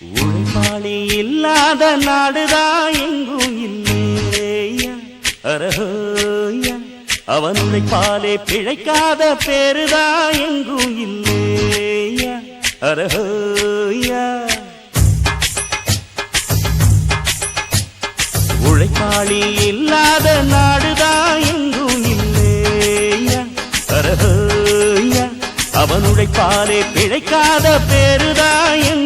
உழைப்பாளி இல்லாத நாடுதான் எங்கும் இல்லையா? அரஹோயா அவன் உழைப்பாலே பிழைக்காத பேருதான் எங்கும் இல்லையா? அரஹோயா. உழைப்பாளி இல்லாத நாடுதான் எங்கும் இல்லையா? அரஹோயா அவன் உழைப்பாலே பிழைக்காத பேருதான் எங்கும்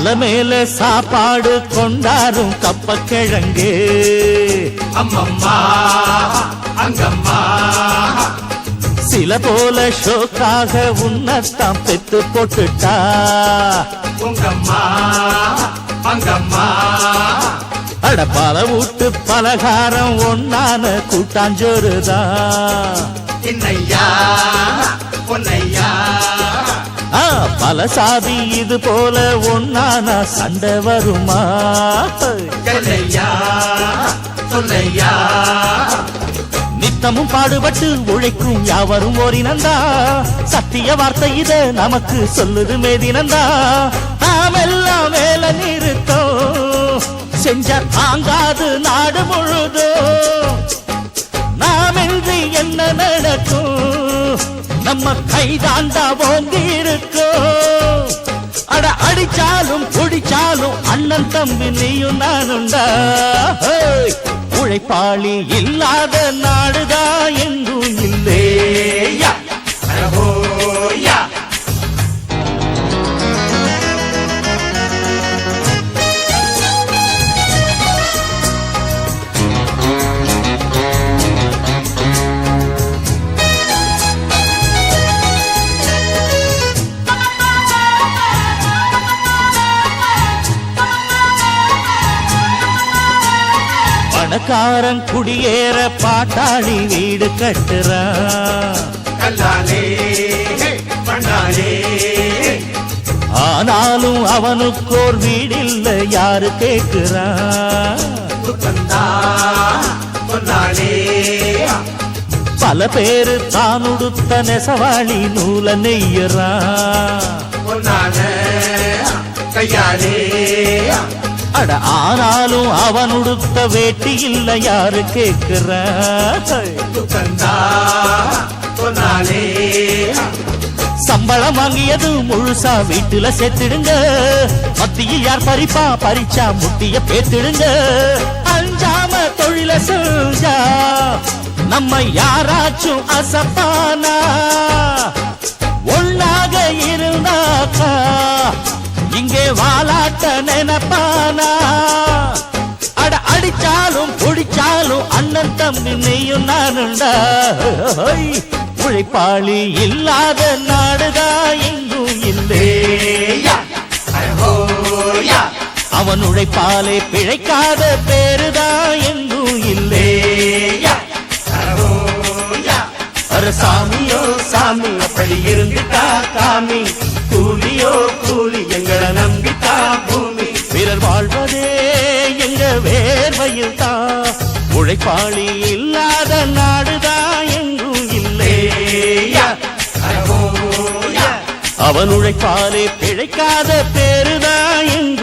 தலைமையில சாப்பாடு கொண்டாரும் கப்பக்கிழங்கு. அம்மம்மா அங்கம்மா. சில போல ஷோக்காக உன்னத்தான் பெத்து போட்டுட்டா. உங்கம்மா அங்கம்மா. அட பல வீட்டு பலகாரம் ஒன்னான கூட்டாஞ்சோறுதான். இன்னையா பொன்னையா. ஆ, பல சாதி இது போல ஒன்னான சண்டை வருமா? சொல்லையா நித்தமும் பாடுபட்டு உழைக்கும் யாவரும் ஓரினந்தா. சத்திய வார்த்தை இத நமக்கு சொல்லுது மேதினந்தா நாமெல்லாம் வேலை நிறுத்தோம். செஞ்ச தாங்காது நாடு முழுதும். நாமின்றி என்ன நடக்கும்? நம்ம கைதாண்டா ஓங்கி இருக்கும் அட அடிச்சாலும் குடிச்சாலும் அண்ணன் தம்பி நீயும் நானுண்டா உழைப்பாளி இல்லாத நாடுதான் பணக்காரன் குடியேற பாட்டாளி வீடு பண்ணாலே ஆனாலும் அவனுக்கோர் வீடில்ல யாரு சொன்னாலே பல பேரு தான் உடுத்த நெசவாளி நூல நெய்யறான் பொன்னான கையாலே. அட ஆனாலும் அவன் உடுத்த வேட்டி இல்ல யாரு சொன்னாலே சம்பளம் வாங்கியது முழுசா வீட்டுல சேர்த்திடுங்க. மத்தியில் யார் பறிப்பா? பறிச்சா முட்டிய பேத்திடுங்க. அஞ்சாம தொழில செஞ்சா நம்ம யாராச்சும் அசப்பானா? ஒன்னாக இருந்தாக்கா இங்கே வாலாட்ட நினைப்பானா? அட அடிச்சாலும் புடிச்சாலும் அண்ணன் தம்பி நீயும் நானுண்டா உழைப்பாளி இல்லாத நாடுதா எங்கும் இல்லையா அவன் உழைப்பாலே பிழைக்காத பேருதா எங்கும் இல்லையா சாமியோ சாமி அப்படி இருந்துட்டா காமி. கூலியோ பிறர் வாழ்வதே எங்க வேர்வையில் தான் உழைப்பாளி இல்லாத நாடுதான் எங்கும் அரஹோயா அவன் உழைப்பாலே பிழைக்காத பேருதான் எங்கும்